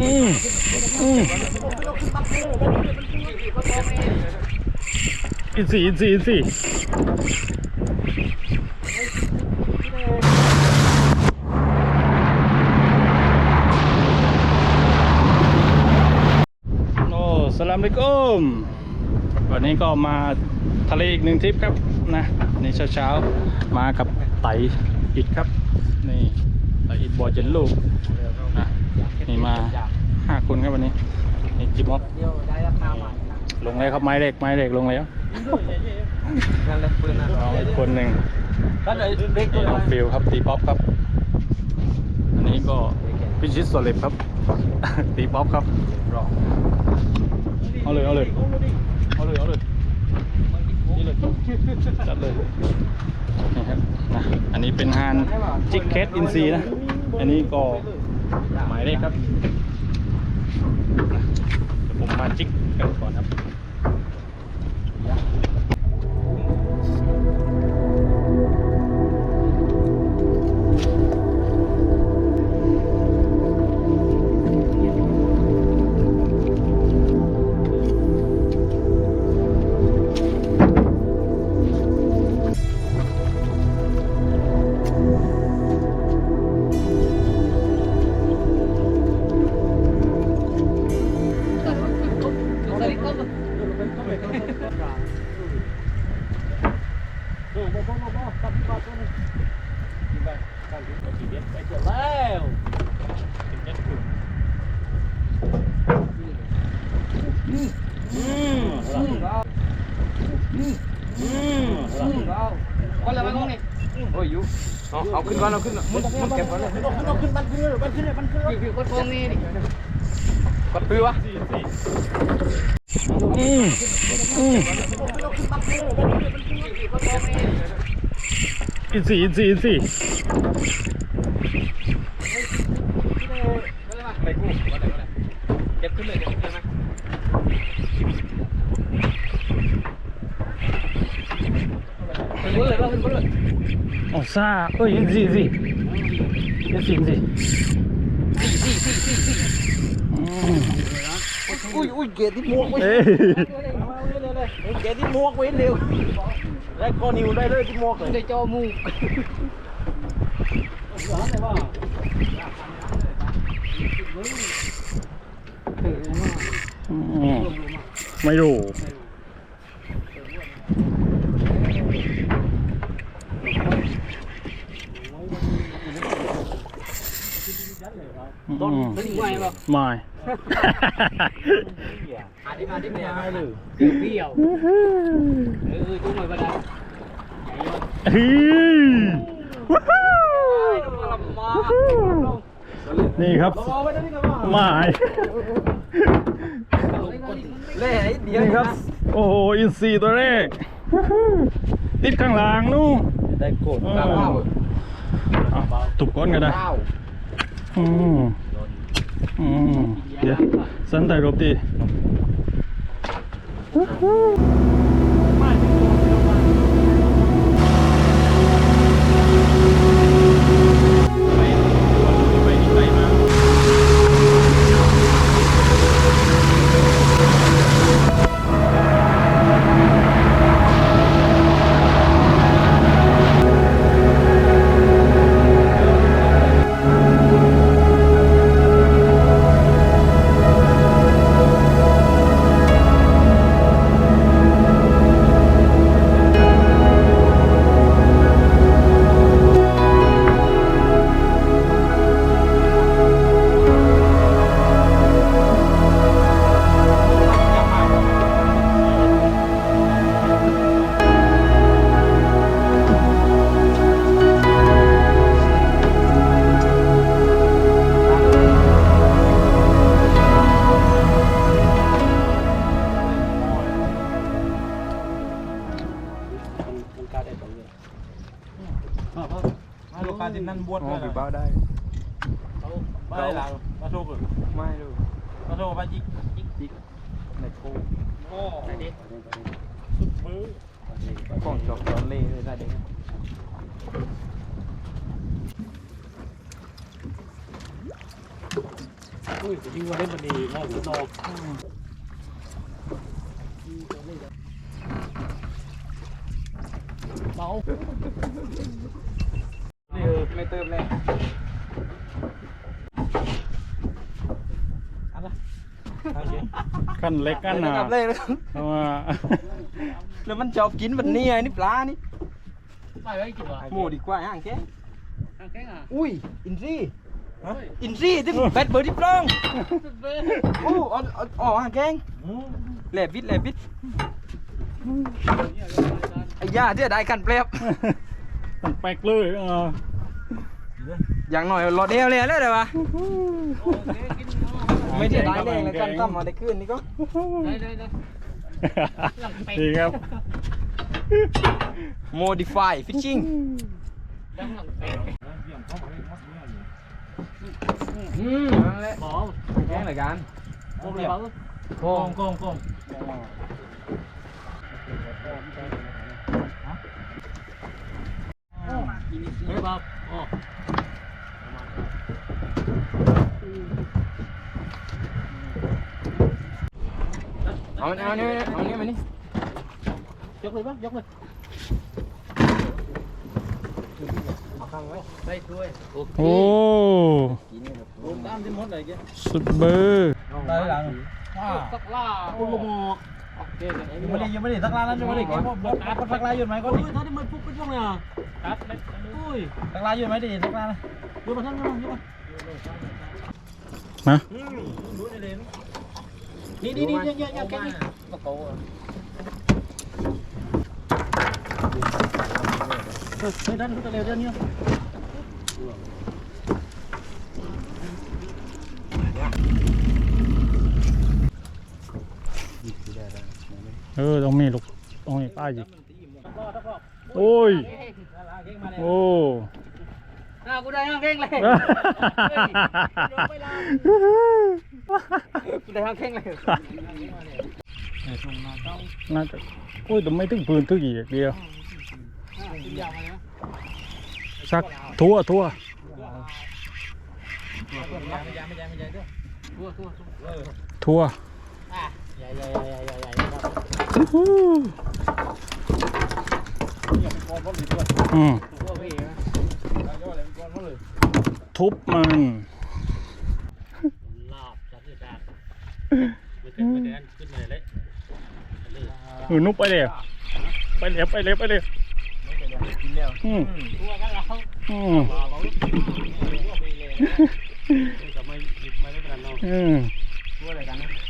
อืมอืมอินซีอินซีอินซีโอ้สลามอะลัยกุมวันนี้ก็มาทะเลอีกหนึ่งทริปครับนะนี่เช้าๆมากับไตอิดครับ นี่ไตอิดบอเจนลูก นี่มาห้าคนครับวันนี้นี่จิมอฟลงแล้วครับไม้เล็กไม้เล็กลงแล้วนั่นแหละปืนนะน้องคนหนึ่งก็เลยเด็กนี่น้องฟิลครับตีป๊อปครับ อันนี้ก็พิชิตโซลิปครับ ตีป๊อปครับเอาเลยเอาเลยเอาเลยเอาเลยนี่เลยจัดเลยนี่ครับนะอันนี้เป็นฮานจิกเคสอินซีนะ อันนี้ก็ายเลขครับผมมาจิก แล้วก็เลยมาตรงนี้โอ้ยยูเอาเอาขึ้นก่อนเอาขึ้นมุดมุดเก็บก่อนเลยเอาขึ้นบันขึ้นบันขึ้นบันขึ้นอยู่กดโค้งนี่ดิกดปือวะ อืมอืมอินซีอินซีอินซีไปกู้เก็บขึ้นเลยเก็บขึ้นเลยขึ้นบนเลยเราขึ้นบนเลยโอ้ซ่าเอ้ยอินซีอินซีอินซีอินซีอืม อุ้ยอุ้ยเกยรติที่มวกไว้เอ้ยเกยรติที่มวกไว้เร็วแล้วก็นิวได้เลยที่มวกเลยได้จอมูอืมไม่รู้ต้นไม่ถึงไหวป่ะไม่ อาดิมาดิไม่ได้เลยเปรี้ยวเออจุ้งไปบ้านเฮ้ยวู้ฮู้นี่ครับมายเล่เดียวนี่ครับ โอ้โหอินซีตัวแรกติดข้างหลังนู่ได้โกดอ่าอะตุกก้อนก็ได้อืมอืม เดี๋ยว สันถ่ายรูปดิมาลูกค้าที่นั่นบวชเลยเบ้าได้ไม่ได้หลังมาโชว์ก่อนไม่ดูมาโชว์มาจิกจิกจิกในกูโอ้ไหนดิสุดมือของจอกร้อนเล่เลยได้เด็กอุ้ยยิงวันนี้มันดีมากหัวโต เบานี่ไม่เติมเลยกันเล็กกันหนากับเลยนะครับเพราะว่าแล้วมันชอบกินแบบนี้ไงนี่ปลานี่ไปไว้กินวะหมูดีกว่าห่างแค่ทางแข้งอะอุ้ยอินซีอินซีที่แบดเบอร์ที่ปล้องโอ้เอาเอาอ๋อห่างแกงแหลบวิทย์แหลบวิทย์ ไอ้ย่าที่ได้กันเปรียบมันแปลกเลยเอออย่างหน่อยรอเดียวเลยแล้วเดี๋ยววะไม่ได้ได้แรงเลยกันตั้มมาได้ขึ้นนี่ก็ได้ได้ได้ดีครับ modify fishing ดังหลังเป็ดอืมนั่นแหละหมอแกงรายการโอ้ยเบาโค้โกงงโกงโกง มานี่ยกเลยปะยกเลยได้ด้วยโอเคโอ้ตามที่มดเลยแกสุดเบอร์ได้หลังว้า สักล่าโอ้โหโอเคเลยยังไม่ได้ยังไม่ได้สักร้านนั้นยังไม่ได้กินบดบดสักร้านอยู่ไหมก็โอ้ดิยตอนนี้มันปุ๊บก็ช่วงเลยอะครับอุ้ยสักร้านอยู่ไหมดิสักร้านดูมาทั้งนั้นใช่ปะนะนี่นี่นี่เนี่ยเนี่ยเนี่ยแค่นี้เฮ้ยดันขึ้นไปเร็วเดี๋ยวนี้ เออต้องมีลูกต้องมีป้ายอีกโอ้ยโอ้อ่ากูได้ห้างแข้งเลยกูได้ทางแข้งเลยน่าจะโอ้ยแต่ไม่ถึงปืนถึงอีกเดียวสักทั่วทั่วทั่วทั่วทั่วทั่วอะ ใหญ่ใหญ่ใหญ่ใหญ่ใหญ่ครับอื้อหืออืมทั่วพี่นะทุบมันลาบจัดเลยจ้ามันขึ้นมาเดินขึ้นมาเลยเออนุบไปเลยไปเลยไปเลยไปเลยอืมทั่วกันแล้วอืมมาบอกทั่วไปเลยจะไม่ไม่ได้เป็นเราอืมกูอะไรกันเลยมอืมเลยเอามายาวเลยได้นัดในลูกตัวลงตัวอนเวลาโยนยังไงอันนี้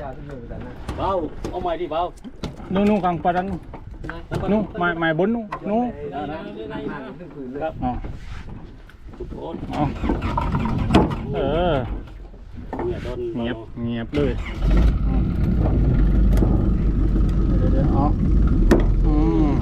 ยาวๆที่อยู่กันนะเบาเอาใหม่ดิเบานู่นนู่นกลางปลาดันนู่นไม้ไม้บนนู่นนู่นถึงผืนเลยอ๋อโอ้ยอ๋อเออเนี่ยโดนเงียบเงียบเลยอืมเดี๋ยวเดี๋ยวเอาอืม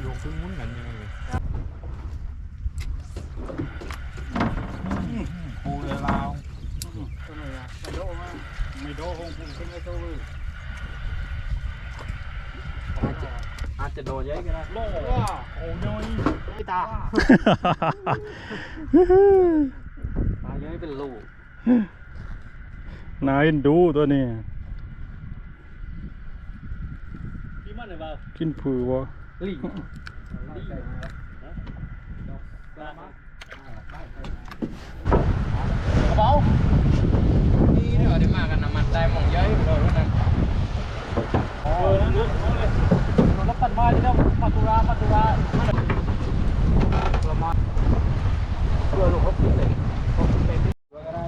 โยกขึ้นมุ้นกันยังไงปูเรือลาว ไม่โดคงคงเป็นไอ้ตัว อาจจะโดนเยอะก็ได้โลโอ้ยยไม่ตาตาเยอะเป็นลูกนายดูตัวนี้พี่มันเลยเบากินผือวะลี่ เบา นี่เดี๋ยวได้มากันน้ำมันได้หมองเยอะโดนแล้วนะ เออนั่นนะรถปัดมาที่เดียวปัดตุราปัดตุรา ประมาณเพื่อลูกเขาขึ้นเลยเขาขึ้นไปที่ก็ได้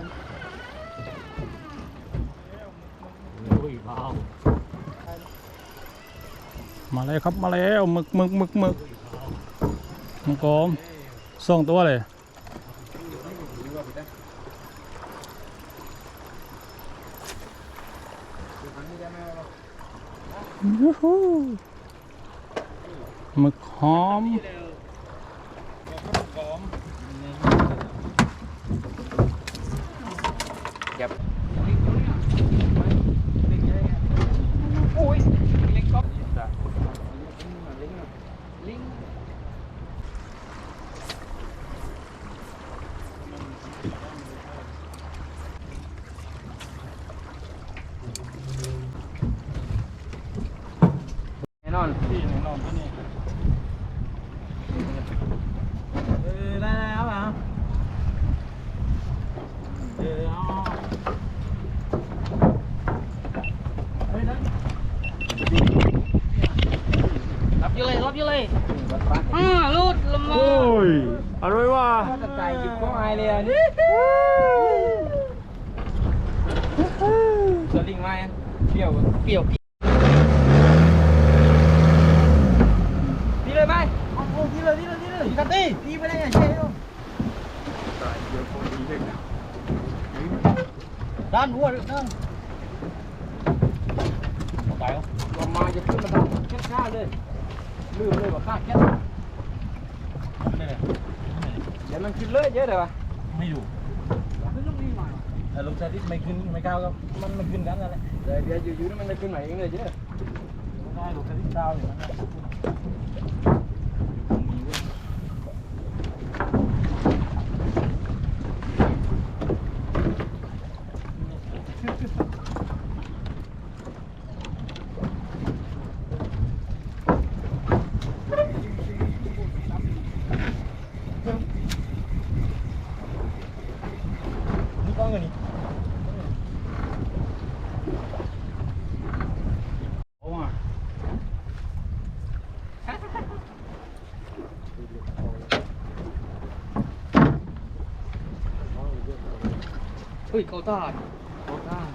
อุ้ยเบา มา เลยครับมาแล้วหมึกหมึกหมึกหมึกมังกรสองตัวเลยยูฮูหมึกหอมโอ้ยเล็กก๊อ กลิง แน่นอน ที่แน่นอนที่นี่ เออได้แล้วอะเออเอา รับอยู่เลยรับอยู่เลยอ่าลูดลงมา โอ้ยอร่อยว่ะ ตะไคร้หยิบก็ อายเลยอะนี่สลิงมาเปรี้ยวเปรี้ยวพี่เลยไหมพี่เลยพี่เลยพี่เลยกันดิพี่ไปได้ไงเจ๊ด้านหัวด้านตายแล้วลงมาจะขึ้นมาทำแค่ข้าเลยลืมเลยว่าข้าแค่เดี๋ยวมันขึ้นเลยเยอะเลยวะ ไม่อยู่แต่ลงสถิตไม่ขึ้นไม่ก้าวก็มันไม่ขึ้นกันนั่นแหละเดี๋ยวเดี๋ยวอยู่ๆนี่มันจะขึ้นใหม่เองเลยเยอะได้ลงสถิตดาวอย่างนั้นนะ อุ้ยเขาตาดเขาตาด